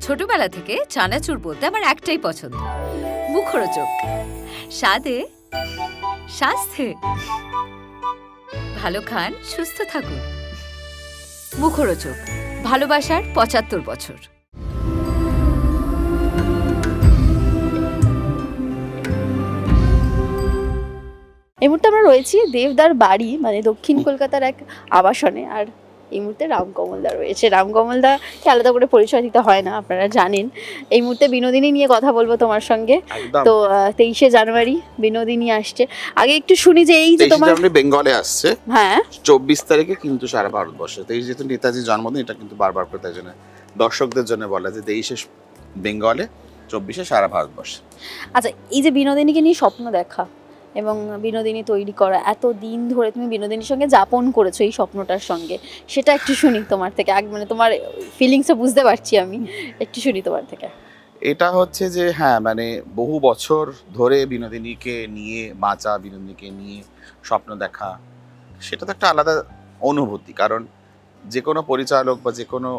ছোটবেলা থেকে চানাচুর বলতে আমার একটাই পছন্দ। মুখরোচক। স্বাদে স্বাস্থ্যে। ভালো খান সুস্থ থাকুন। মুখরোচক। ভালোবাসার পঁচাত্তর বছর। এই মুহূর্তে আমরা রয়েছি দেবদার বাড়ি মানে দক্ষিণ কলকাতার এক আবাসনে। আর এই মুহূর্তে রামকমলদা রয়েছে। রামকমলদা রামকমলদাকে আলাদা করে পরিচয় দিতে হয় না আপনারা জানেন। এই মুহূর্তে বিনোদিনী নিয়ে কথা বলব তোমার সঙ্গে। তো তেইশে জানুয়ারি বিনোদিনী আসছে। আগে একটু শুনি যে এই যে তোমার বেঙ্গলে আসছে। হ্যাঁ। চব্বিশ তারিখে কিন্তু সারা ভারতবর্ষে তেইশ যেহেতু নেতাজির জন্মদিন এটা কিন্তু বারবার করে তাই জন্য দর্শকদের জন্য বলা যে তেইশে বেঙ্গলে চব্বিশে সারা ভারতবর্ষে। আচ্ছা এই যে বিনোদিনীকে নিয়ে স্বপ্ন দেখা এবং বিনোদিনী তৈরি করা, এত দিন ধরে তুমি বিনোদিনীর সঙ্গে যাপন করেছ এই স্বপ্নটার সঙ্গে, সেটা একটু শুনি তোমার থেকে, আগ মানে তোমার ফিলিংসটা বুঝতে পারছি আমি, একটু শুনি তোমার থেকে। এটা হচ্ছে যে হ্যাঁ মানে বহু বছর ধরে বিনোদিনীকে নিয়ে, বাঁচা বিনোদিনীকে নিয়ে স্বপ্ন দেখা, সেটা তো একটা আলাদা অনুভূতি, কারণ যে কোনো পরিচালক বা যে কোনো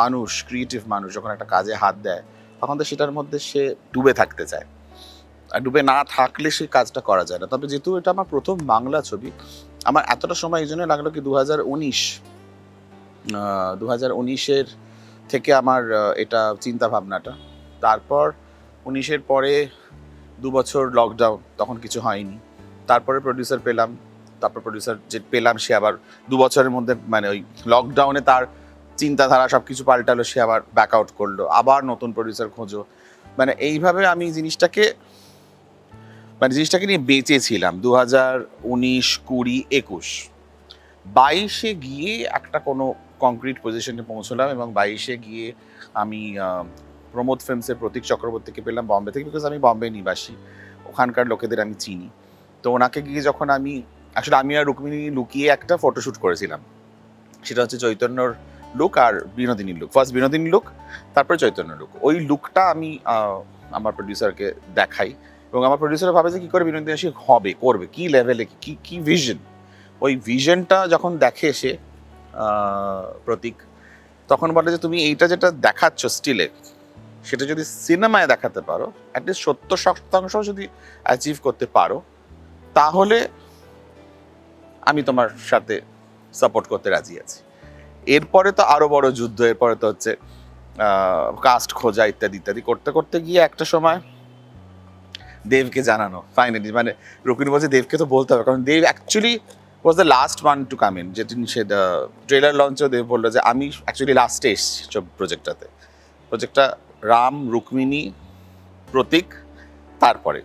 মানুষ ক্রিয়েটিভ মানুষ যখন একটা কাজে হাত দেয়, তখন তো সেটার মধ্যে সে ডুবে থাকতে চায়। ডুবে না থাকলে সেই কাজটা করা যায় না। তবে যেহেতু এটা আমার প্রথম বাংলা ছবি, আমার এতটা সময় এই জন্য লাগল কি দু হাজার উনিশ দু হাজার উনিশের থেকে আমার এটা চিন্তা ভাবনাটা তারপর উনিশের পরে দু বছর লকডাউন তখন কিছু হয়নি। তারপরে প্রডিউসার পেলাম, তারপর প্রডিউসার যে পেলাম সে আবার দু বছরের মধ্যে মানে ওই লকডাউনে তার চিন্তাধারা সব কিছু পাল্টালো, সে আবার ব্যাক আউট করল। আবার নতুন প্রডিউসার খোঁজো। মানে এইভাবে আমি জিনিসটাকে মানে জিনিসটাকে নিয়ে বেঁচেছিলাম দু হাজার উনিশ কুড়ি একুশ। বাইশে গিয়ে একটা কোনো কংক্রিট পজিশনে পৌঁছলাম এবং বাইশে গিয়ে আমি প্রমোদ ফিল্মসের প্রতীক চক্রবর্তীকে পেলাম বম্বে থেকে বিকজ আমি বম্বে নিবাসী। ওখানকার লোকেদের আমি চিনি। তো ওনাকে গিয়ে যখন আমি, আসলে আমি আর রুক্মিণী লুকিয়ে একটা ফটোশ্যুট করেছিলাম। সেটা হচ্ছে চৈতন্যর লুক আর বিনোদিনীর লুক ফার্স্ট বিনোদিনী লুক তারপরে চৈতন্য লুক ওই লুকটা আমি আমার প্রডিউসারকে দেখাই। এবং আমার প্রডিউসার ভাবে যে কী করে বিনোদিনী সে হবে, করবে, কী লেভেলে কি কি ভিশন ওই ভিশনটা যখন দেখে সে প্রতীক, তখন বলে যে তুমি এইটা যেটা দেখাচ্ছ স্টিলে সেটা যদি সিনেমায় দেখাতে পারো অ্যাটলিস্ট সত্তর শতাংশ যদি অ্যাচিভ করতে পারো, তাহলে আমি তোমার সাথে সাপোর্ট করতে রাজি আছি। এরপরে তো আরও বড় যুদ্ধ, এরপরে তো হচ্ছে কাস্ট খোঁজা ইত্যাদি ইত্যাদি করতে করতে গিয়ে একটা সময় দেবকে জানানো ফাইনালি মানে রুকিন বলছে দেবকে তো বলতে হবে, কারণ Dev actually was the last one to come in যেদিন সে ট্রেলার লঞ্চেও দেব বলল যে আমি অ্যাকচুয়ালি লাস্টে এসছি সব প্রজেক্টটাতে প্রজেক্টটা রাম, রুক্মিণী, প্রতীক, তারপরে।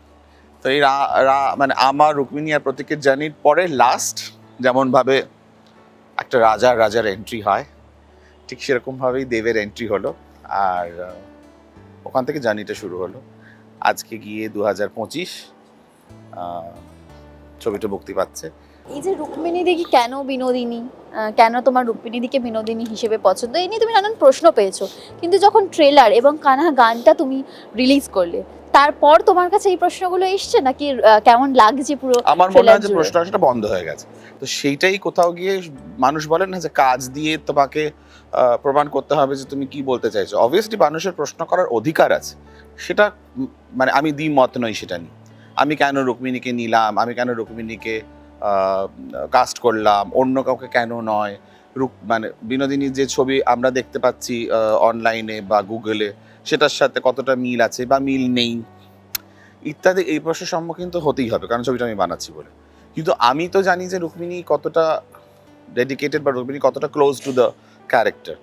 তো এই রা- মানে আমার, রুক্মিণী আর প্রতীকের জার্নির পরে লাস্ট যেমনভাবে একটা রাজার রাজার এন্ট্রি হয়, ঠিক সেরকমভাবেই দেবের এন্ট্রি হলো, আর ওখান থেকে জার্নিটা শুরু হলো। আজকে গিয়ে দু হাজার পঁচিশ ছবিটা মুক্তি পাচ্ছে। এই যে রুক্মিণী দিকে কেন বিনোদিনী? কেন তোমার রুক্মিণী দিকে বিনোদিনী হিসেবে পছন্দ? এই নিয়ে তুমি নানান প্রশ্ন পেয়েছ। কিন্তু যখন ট্রেলার এবং কানা গানটা তুমি রিলিজ করলে তারপর তোমার কাছে এই প্রশ্নগুলো এসছে? নাকি কেমন লাগছে পুরো আমার মনে হয় যে প্রশ্ন সেটা বন্ধ হয়ে গেছে। তো সেইটাই কোথাও গিয়ে মানুষ বলেন না যে কাজ দিয়ে তোমাকে প্রমাণ করতে হবে যে তুমি কি বলতে চাইছো। অবভিয়াসলি মানুষের প্রশ্ন করার অধিকার আছে। সেটা মানে আমি দ্বিমত নই সেটা নিয়ে। আমি কেন রুক্মিণীকে নিলাম? আমি কেন রুক্মিণীকে কাস্ট করলাম? অন্য কাউকে কেন নয়? মানে বিনোদিনীর যে ছবি আমরা দেখতে পাচ্ছি অনলাইনে বা গুগলে সেটার সাথে কতটা মিল আছে বা মিল নেই, ইত্যাদি, এই প্রশ্নের সম্মুখীন তো হতেই হবে, কারণ ছবিটা আমি বানাচ্ছি বলে। কিন্তু আমি তো জানি যে রুক্মিণী কতটা ডেডিকেটেড বা রুক্মিণী কতটা ক্লোজ টু দ্য ক্যারেক্টার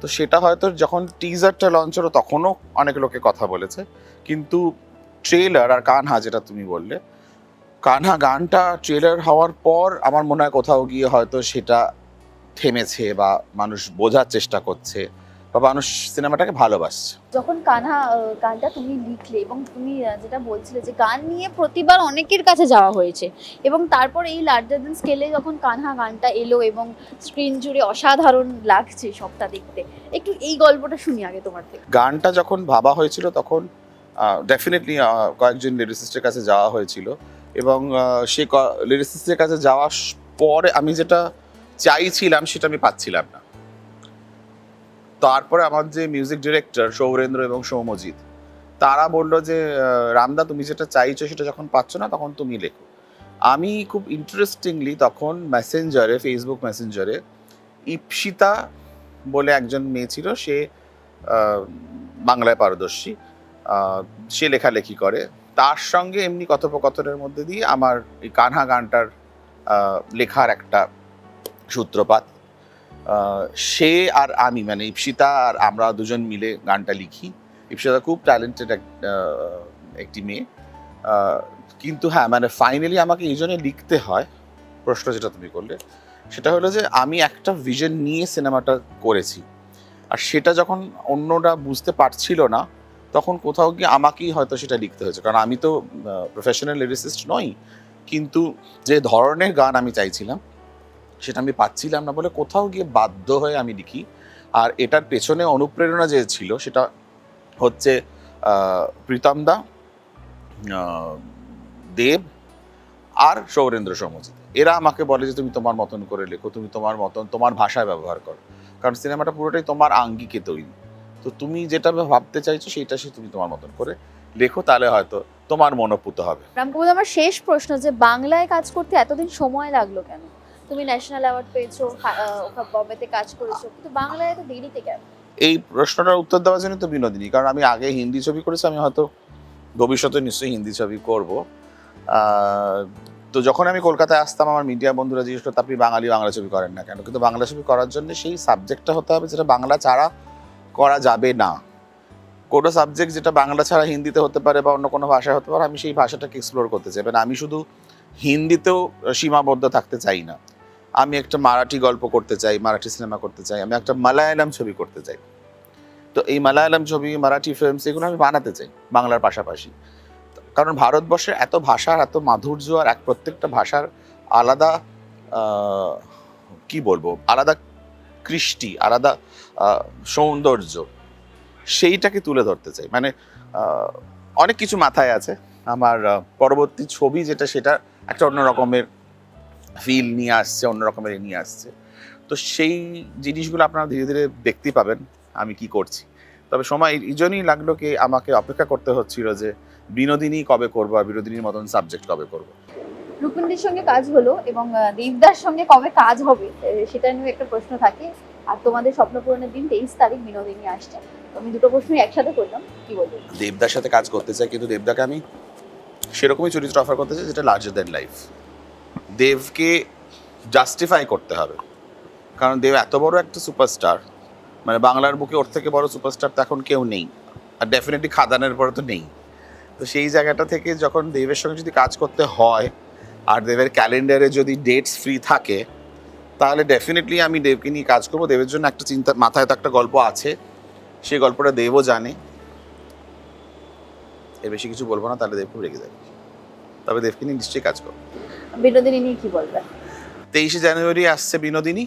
তো সেটা হয়তো যখন টিজারটা লঞ্চ হলো, তখনও অনেক লোকে কথা বলেছে। কিন্তু ট্রেলার আর কানহা, যেটা তুমি বললে, কানহা গানটা ট্রেলার হওয়ার পর আমার মনে হয় কোথাও গিয়ে হয়তো সেটা থেমেছে বা মানুষ বোঝার চেষ্টা করছে বা মানুষ সিনেমাটাকে ভালোবাসছে। যখন কানহা আহ, গানটা তুমি লিখলে এবং তুমি যেটা বলছিলে যে গান নিয়ে প্রতিবার অনেকের কাছে যাওয়া হয়েছে এবং তারপর এই লার্জার দেন স্কেলে যখন কানহা গানটা এলো এবং স্ক্রিন জুড়ে অসাধারণ লাগছে সবটা দেখতে একটু এই গল্পটা শুনি আগে তোমার থেকে। গানটা যখন ভাবা হয়েছিল তখন ডেফিনেটলি কয়েকজন লিরিসিস্টের কাছে যাওয়া হয়েছিল এবং সে লিরিসিস্টের কাছে যাওয়ার পরে আমি যেটা চাইছিলাম, সেটা আমি পাচ্ছিলাম না। তারপরে আমার যে মিউজিক ডিরেক্টর সৌরেন্দ্র এবং সৌমজিৎ, তারা বলল যে রামদা, তুমি যেটা চাইছো, সেটা যখন পাচ্ছ না, তখন তুমি লেখো। আমি খুব ইন্টারেস্টিংলি তখন মেসেঞ্জারে ফেসবুক মেসেঞ্জারে ইপসিতা বলে একজন মেয়ে ছিল, সে বাংলায় পারদর্শী সে লেখালেখি করে। তার সঙ্গে এমনি কথোপকথনের মধ্যে দিয়ে আমার এই কানহা গানটার লেখার একটা সূত্রপাত। সে আর আমি মানে ইপসিতা আর আমরা দুজন মিলে গানটা লিখি। ইপসিতা খুব ট্যালেন্টেড একটি মেয়ে। কিন্তু হ্যাঁ মানে ফাইনালি আমাকে এই জন্য লিখতে হয়, প্রশ্ন যেটা তুমি করলে, সেটা হলো যে আমি একটা ভিশন নিয়ে সিনেমাটা করেছি। আর সেটা যখন অন্যরা বুঝতে পারছিল না, তখন কোথাও গিয়ে আমাকেই হয়তো সেটা লিখতে হয়েছে। কারণ আমি তো প্রফেশনাল লিরিসিস্ট নই, কিন্তু যে ধরনের গান আমি চাইছিলাম সেটা আমি পাচ্ছিলাম না বলে কোথাও গিয়ে বাধ্য হয়ে আমি লিখি। আর এটার পেছনে অনুপ্রেরণা যে ছিল সেটা হচ্ছে প্রীতম দা দেব আর সৌরেন্দ্র সমজিৎ। এরা আমাকে বলে যে, তুমি তোমার মতন করে লেখো, তুমি তোমার মতন, তোমার ভাষায় ব্যবহার করো। কারণ সিনেমাটা পুরোটাই তোমার আঙ্গিকে তৈরি। তো তুমি যেটা ভাবতে চাইছো সেটা সে তুমি তোমার মতন করে লেখো, তাহলে হয়তো তোমার মনোপুত হবে। রামকুমার আমার শেষ প্রশ্ন যে, বাংলায় কাজ করতে এতদিন সময় লাগল কেন? তুমি ন্যাশনাল অ্যাওয়ার্ড পেয়েছ বম্বেতে কাজ করেছ, কিন্তু বাংলায় এত দেরিতে কেন? এই প্রশ্নটার উত্তর দেওয়ার জন্য তো বিনোদিনী, কারণ আমি আগে হিন্দি ছবি করেছি, আমি হয়তো ভবিষ্যতে নিশ্চয়ই হিন্দি ছবি করব। তো যখন আমি কলকাতায় আসতাম, আমার মিডিয়া বন্ধুরা জিজ্ঞেস করতো, আপনি বাঙালি বাংলা ছবি করেন না কেন? কিন্তু বাংলা ছবি করার জন্য সেই সাবজেক্টটা হতে হবে যেটা বাংলা ছাড়া করা যাবে না। কোনো সাবজেক্ট যেটা বাংলা ছাড়া হিন্দিতে হতে পারে বা অন্য কোনো ভাষায় হতে পারে, আমি সেই ভাষাটাকে এক্সপ্লোর করতে চাই। মানে আমি শুধু হিন্দিতেও সীমাবদ্ধ থাকতে চাই না। আমি একটা মারাঠি গল্প করতে চাই, মারাঠি সিনেমা করতে চাই, আমি একটা মালায়ালাম ছবি করতে চাই। তো এই মালায়ালাম ছবি, মারাঠি ফিল্মস এগুলো আমি বানাতে চাই, বাংলার পাশাপাশি। কারণ ভারতবর্ষের এত ভাষার এত মাধুর্য আর এক প্রত্যেকটা ভাষার আলাদা কি বলব, আলাদা কৃষ্টি, আলাদা সৌন্দর্য, সেইটাকে তুলে ধরতে চাই। মানে অনেক কিছু মাথায় আছে। আমার পরবর্তী ছবি যেটা, সেটা একটা অন্য রকমের ফিল নিয়ে আসছে অন্য রকমের নিয়ে আসছে। তো সেই জিনিসগুলো আপনারা ধীরে ধীরে দেখতে পাবেন আমি কি করছি। তবে সময় এই জন্যই লাগল কি আমাকে অপেক্ষা করতে হচ্ছিল যে বিনোদিনী কবে করব আর বিনোদিনীর মতন সাবজেক্ট কবে করব। রূপন্দির সঙ্গে কাজ হলো এবং দেবদার সঙ্গে কবে কাজ হবে সেটা নিয়ে একটা প্রশ্ন থাকে। আর তোমাদের স্বপ্ন পূরণের দিন তেইশ তারিখ বিনোদিনী আসছে। তো আমি দুটো প্রশ্নই একসাথে করলাম কি বলব? দেবদার সাথে কাজ করতে চাই কিন্তু দেবদাকে আমি সেরকমই চরিত্র অফার করতে চাই যেটা লার্জার দ্যান লাইফ দেবকে জাস্টিফাই করতে হবে। কারণ দেব এত বড় একটা সুপারস্টার মানে বাংলার বুকে ওর থেকে বড় সুপারস্টার তো এখন কেউ নেই। আর ডেফিনেটলি খাদানের পরে তো নেই। তো সেই জায়গাটা থেকে যখন দেবের সঙ্গে যদি কাজ করতে হয়, আর দেবের ক্যালেন্ডারে যদি ডেটস ফ্রি থাকে, তাহলে ডেফিনেটলি আমি দেবকে নিয়ে কাজ করব। দেবের জন্য একটা চিন্তা, মাথায় তো একটা গল্প আছে। সেই গল্পটা দেবও জানে। এর বেশি কিছু বলব না, তাহলে দেব খুব রেগে যাবে। তবে দেবকে নিয়ে নিশ্চয়ই কাজ করব। বিনোদিনী নিয়ে কি বলবে? তেইশে জানুয়ারি আসছে বিনোদিনী,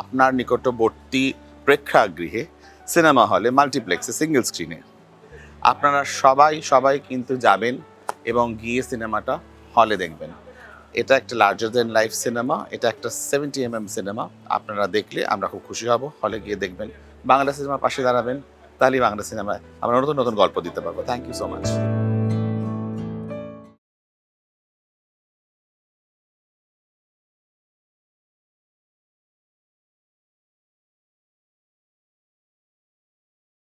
আপনার নিকটবর্তী প্রেক্ষাগৃহে, সিনেমা হলে, মাল্টিপ্লেক্সে, সিঙ্গেল স্ক্রিনে। আপনারা সবাই সবাই কিন্তু যাবেন এবং গিয়ে সিনেমাটা হলে দেখবেন। এটা একটা লার্জার দেন লাইফ সিনেমা, এটা একটা সেভেন্টি এম এম সিনেমা। আপনারা দেখলে আমরা খুব খুশি হব, হলে গিয়ে দেখবেন। বাংলা সিনেমার পাশে দাঁড়াবেন, তাহলেই বাংলা সিনেমায় আমরা নতুন নতুন গল্প দিতে পারব। Thank you so much